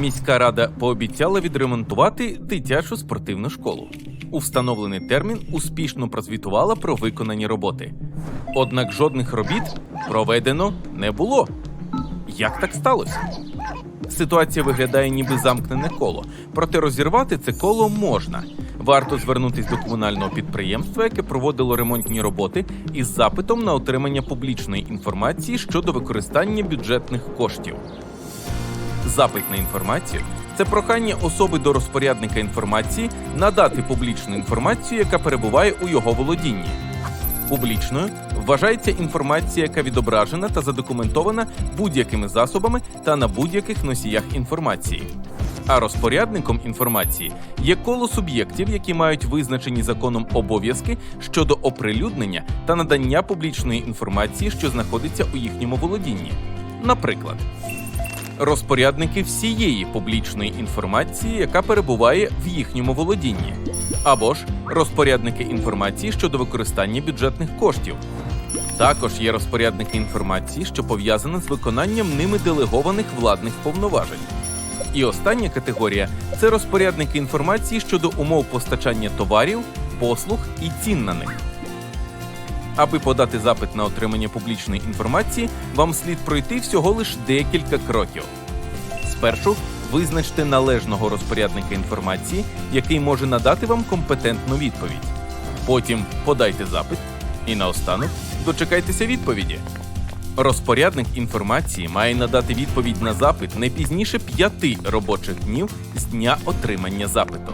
Міська рада пообіцяла відремонтувати дитячу спортивну школу. У встановлений термін успішно прозвітувала про виконані роботи. Однак жодних робіт проведено не було. Як так сталося? Ситуація виглядає ніби замкнене коло, проте розірвати це коло можна. Варто звернутись до комунального підприємства, яке проводило ремонтні роботи, із запитом на отримання публічної інформації щодо використання бюджетних коштів. Запит на інформацію це прохання особи до розпорядника інформації надати публічну інформацію, яка перебуває у його володінні. Публічною вважається інформація, яка відображена та задокументована будь-якими засобами та на будь-яких носіях інформації. А розпорядником інформації є коло суб'єктів, які мають визначені законом обов'язки щодо оприлюднення та надання публічної інформації, що знаходиться у їхньому володінні. Наприклад, розпорядники всієї публічної інформації, яка перебуває в їхньому володінні, або ж розпорядники інформації щодо використання бюджетних коштів. Також є розпорядники інформації, що пов'язана з виконанням ними делегованих владних повноважень. І остання категорія це розпорядники інформації щодо умов постачання товарів, послуг і цін на них. Аби подати запит на отримання публічної інформації, вам слід пройти всього лише декілька кроків. Спершу визначте належного розпорядника інформації, який може надати вам компетентну відповідь. Потім подайте запит і наостанок дочекайтеся відповіді. Розпорядник інформації має надати відповідь на запит не пізніше п'яти робочих днів з дня отримання запиту.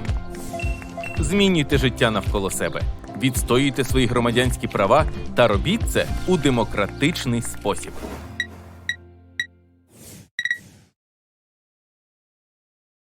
Змінюйте життя навколо себе, відстоюйте свої громадянські права та робіть це у демократичний спосіб.